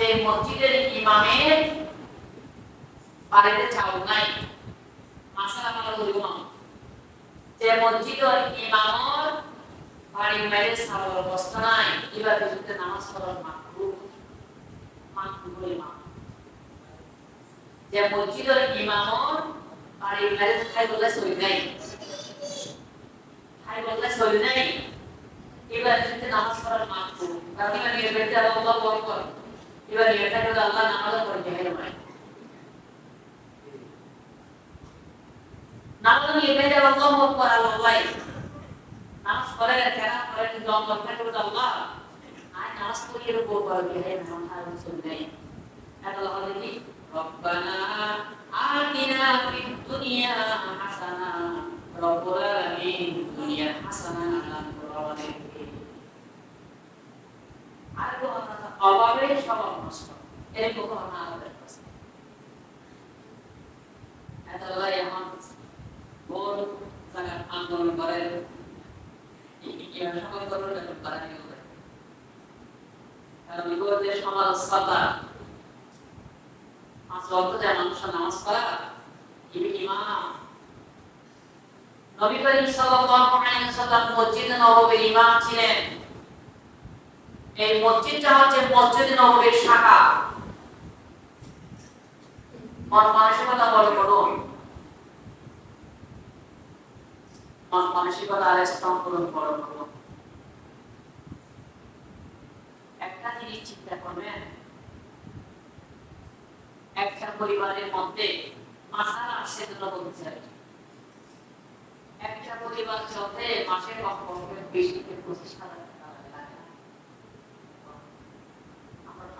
যে মসজিদের ইমামের বাড়িতে চাউল নাই। যে মসজিদের ইমামর বাড়ির বাইরে চাউল অবস্থা নাই নামাজ পড়ার যে মসজিদের ইমামর বাড়ির বাইরে খাই বললে চলি নাই। খাই বললে চলি নাই এবার যদি নামাজ পড়ার মাকরু কারণ আল্লাহ আকবার করে আল্লাহ নামাজ পড়ে দেখে ভাই নামাজ বেরতে আল্লাহ আকবার, আল্লাহ নামাজ পড়ে কেন পড়ে কিন্তু আল্লাহ করে আল্লাহ? আর নামাজ পড়ে এর উপর করে দেখে না আর শুনবে আল্লাহ বলে রব্বানা আতিনা ফিদ দুনিয়া হাসানা রব্বুল আলামিন আর স্বভাব নষ্ট এরকম ঘটনা আমাদের কাছে এতলাই এখন জায়গা আন্দোলন করে না সমাজ পাতা পাঁচ বক্ত যায় মানুষের নামাজ পড়া ইবি ইমাম। মসজিদে নববীর ছিলেন। এই মসজিদটা হচ্ছে মসজিদ নববীর শাখা। মন মানসিকতা বড় করুন। মন মানসিকতা আর করুন, বড় করুন। একটা জিনিস চিন্তা করবেন। একটা পরিবারের মধ্যে মাসালা আসছে দুটো বলতে একটা পরিবার চলতে মাসে কমপক্ষে বিশ থেকে পঁচিশ হাজার টাকা লাগে আমরা পাঁচ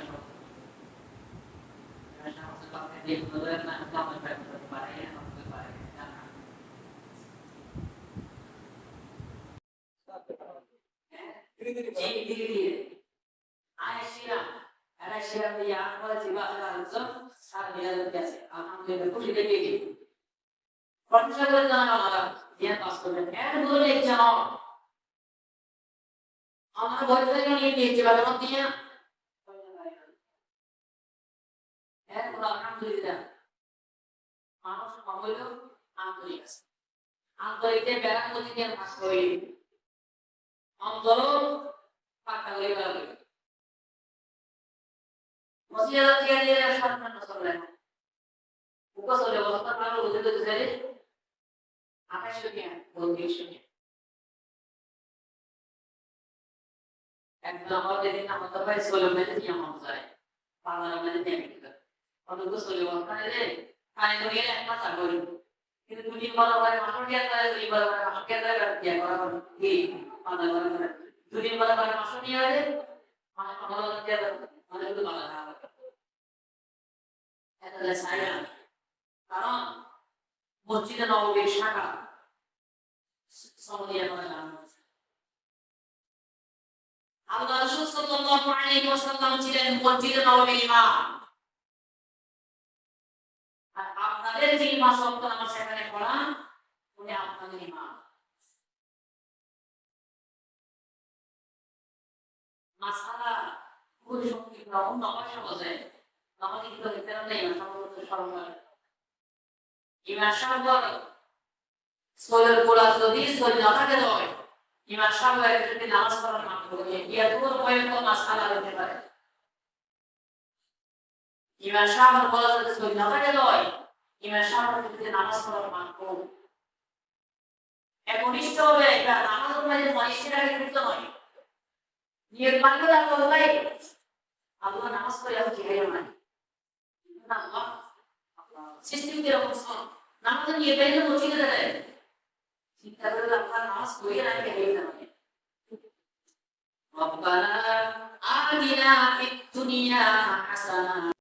আমি বাবু জমা করতে চাই আমার বয়সের নিয়ে দিয়ে আন্তরিক আছে আন্তরিকতে বেড়া মধ্যে ভাগ করি অন্তর পাক্কা হয়ে গেল মসজিদে থেকে দিয়ে সাধারণ চলে উপাস হলে অবস্থা ভালো বুঝতে তো চাই আঠাশ শুনিয়া বলতে শুনিয়া একদম আমাদের দিন আমাদের ভাই সোলো মেনে নিয়ে মন যায় পালার মেনে নেমে গেল অনেক চলে ওখানে রে কানে ধরে কিন্তু তুমি বলা হয় মানুষ জ্ঞান করে তুমি বলা হয় মানুষ জ্ঞান করে জ্ঞান করা হবে? কি? মাথা করে করে তুমি বলা হয় মানুষ নিয়ে আসে মানুষ বলা হয় জ্ঞান মানে কিন্তু মাথা না হবে এটা সাইয়া কারণ মসজিদে নববীর শাখা সমাধিয়া করা জানা আল্লাহ রাসূল সাল্লাল্লাহু আলাইহি ওয়াসাল্লাম ছিলেন মসজিদে নববীর ইমাম। আপনাদের যে ইমাম সপ্তাহ আমার সেখানে পড়া, উনি আপনাদের ইমাম মাসালা খুবই সংক্ষিপ্ত অন্য ভাষা বোঝে আমাকে কিন্তু নেই না সম্ভবত স্মরণ করে ইমাম সাহেব সোলের পোলা যদি না থাকে ইমাম সাহেব যদি নামাজ পড়ার পর্যন্ত মাসালা হতে পারে। সাহেবের বলা যদি না থাকে নয় ইমাম সাহেবের যদি নামাজ পড়ার মাত্র একনিষ্ঠ হবে এটা নামাজ পড়লে মনীষীরা কৃত নয় নিয়ত মানবে আল্লাহ ভাই আল্লাহ নামাজ পড়ে আমি কি হয়ে নাই আল্লাহ সিস্টেম কিরকম শোন নামাজ নিয়ে বেরিয়ে মসজিদে দেয় চিন্তা করে আল্লাহ নামাজ পড়ে নাই কে হয়ে যাবে ربنا آتنا في الدنيا حسنة